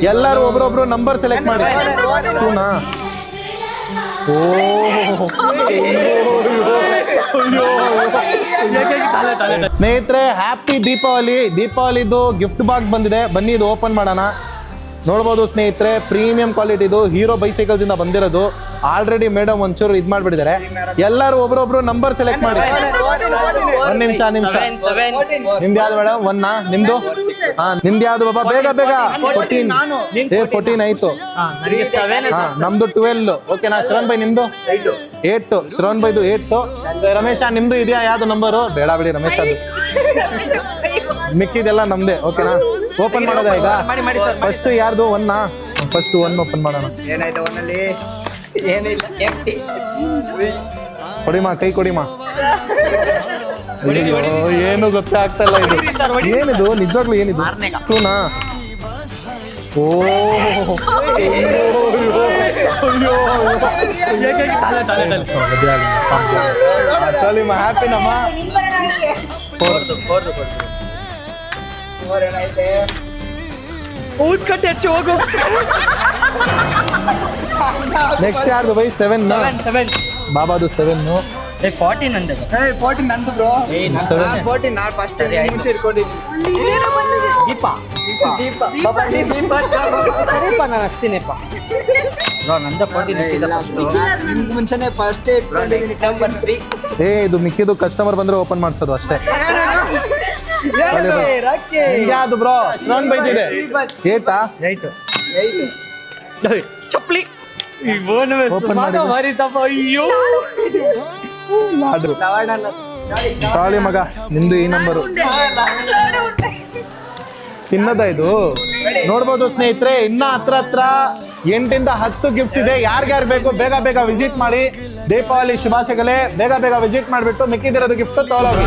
ಎಲ್ಲರೂ ಒಬ್ರೊಬ್ರು number select ಮಾಡಿ. ಟೂನಾ ಓ. ಸ್ನೇಹಿತರೆ ಹ್ಯಾಪಿ ದೀಪಾವಳಿ. ದೀಪಾವಳಿದು ಗಿಫ್ಟ್ ಬಾಕ್ಸ್ ಬಂದಿದೆ. ಬನ್ನಿ, ಇದು ಓಪನ್ ಮಾಡೋಣ. ನೋಡ್ಬೋದು ಸ್ನೇಹಿತರೆ ಪ್ರೀಮಿಯಂ ಕ್ವಾಲಿಟಿದು ಹೀರೋ ಬೈಸೈಕಲ್ಸ್ ಇಂದ ಬಂದಿರೋದು. ಆಲ್ರೆಡಿ ಮೇಡಮ್ ಒಂಚೂರು ಇದು ಮಾಡ್ಬಿಟ್ಟಿದ್ದಾರೆ. ಎಲ್ಲರೂ ಒಬ್ರೊಬ್ರು ನಂಬರ್ ಸೆಲೆಕ್ಟ್ ಮಾಡಿ. ಒಂದ್ ನಿಮಿಷ ನಿಮಿಷ. ನಿಮ್ದು ಯಾವ್ದು ಮೇಡಮ್ ಒನ್ನಾ ನಿಮ್ದು? ಹಾ ನಿಮ್ದು ಯಾವ್ದು ಬಾಬಾ ಬೇಗ ಬೇಗ. ಫೋರ್ಟೀನ್ ಏ ಫೋರ್ಟೀನ್ ಆಯ್ತು. ಹಾ ನಮ್ದು ಟ್ವೆಲ್ ಓಕೆನಾ ಶ್ರವಣ್ ಬೈ ನಿಮ್ದು? ಏಟ್ ಶ್ರವಣ್ ಬೈದು ಏಟ್ ರಮೇಶ ನಿಮ್ದು ಇದೆಯಾ? ಯಾವ್ದು ನಂಬರು ಬೇಡ ಬಿಡಿ ರಮೇಶ್ ಅದು. ಮಿಕ್ಕಿದೆಲ್ಲ ನಮ್ದೇ. ಓಕೆನಾ ಓಪನ್ ಮಾಡೋದಾ ಈಗ? ಮಾಡಿ, ಮಾಡಿ ಮಾಡಿ. ಫಸ್ಟ್ ಯಾರ್ದು? ಒನ್ನಾ ಫಸ್ಟ್ ಒನ್ ಓಪನ್ ಮಾಡೋಣ. ಏನಾಯ್ತು ಒನ್ನಲ್ಲಿ ಕೊಡಿಮಾ ಕೈ ಕೊಡಿಮಾ? ಏನು ಗೊತ್ತೇ ಆಗ್ತಾ ಇಲ್ಲ ಇದು. ಏನಿದು? ನಿಜವಾಗ್ಲೂ ಏನಿದು? ತೂನಾ ಟೂನಾ ಓ ಹ್ಯಾಪಿನಮ್ಮ ಮೂರ್ ಏನಾಯ್ತೆ ಊದ್ ಕಟ್ಟಿ ಹಚ್ಚಿ ಹೋಗು ನೆಕ್ಸ್ಟ್ ಯಾರ್ದು ಬೈ? ಸೆವೆನ್ ಸೆವೆನ್ ಸೆವೆನ್ ಬಾಬಾದು ಸೆವೆನ್ ಏ ಫಾರ್ಟೀನ್ ಅಂದೆ. ಏ ಫೋರ್ಟಿ ನಂದು ಬ್ರೋ ನಂದು. ನಾನ್ ಫೋರ್ಟೀನ್ ನಾನ್ ಫಸ್ಟ್ ಮುಂಚೆ ಇಟ್ಕೊಂಡಿದ್ದೀನಿ. ದೀಪ. ದೀಪ. ಬಾಬಾ, ದೀಪ. ಸರಿಪ್ಪ ನಾನು ಹಚ್ತೀನಿಪ್ಪ. ಬ್ರೋ ನಂದ ಫಾರ್ಟೀನ್ ನಿಮ್ಗೆ ಮುಂಚೆನೆ ಫಸ್ಟ್ ಇಟ್ಕೊಂಡಿದ್ದೀನಿ ನಂಬರ್ ತ್ರೀ ಏ ಇದು ಮಿಕ್ಕಿದು ಕಸ್ಟಮರ್ ಬಂದ್ರೆ ಓಪನ್ ಮಾಡ್ಸೋದು ಅಷ್ಟೇ. ಯಾವ್ದು ಬ್ರೋ? ಬೈತಿದೆ. ಚಪ್ಪಲಿ. ಅಯ್ಯೋ. ಮಗ ನಿಮ್ದು ಈ ನಂಬರು ತಿನ್ನದ ಇದು. ನೋಡ್ಬೋದು ಸ್ನೇಹಿತರೆ ಇನ್ನ ಹತ್ರ ಹತ್ರ ಎಂಟಿಂದ ಹತ್ತು ಗಿಫ್ಟ್ಸ್ ಇದೆ. ಯಾರ್ಯಾರು ಬೇಕು ಬೇಗ ಬೇಗ ವಿಸಿಟ್ ಮಾಡಿ. ದೀಪಾವಳಿ ಶುಭಾಶಯಗಳೇ. ಬೇಗ ಬೇಗ ವಿಸಿಟ್ ಮಾಡಿಬಿಟ್ಟು ಮಿಕ್ಕಿದಿರೋದು ಗಿಫ್ಟ್ ತಗೊಳ್ಳೋದು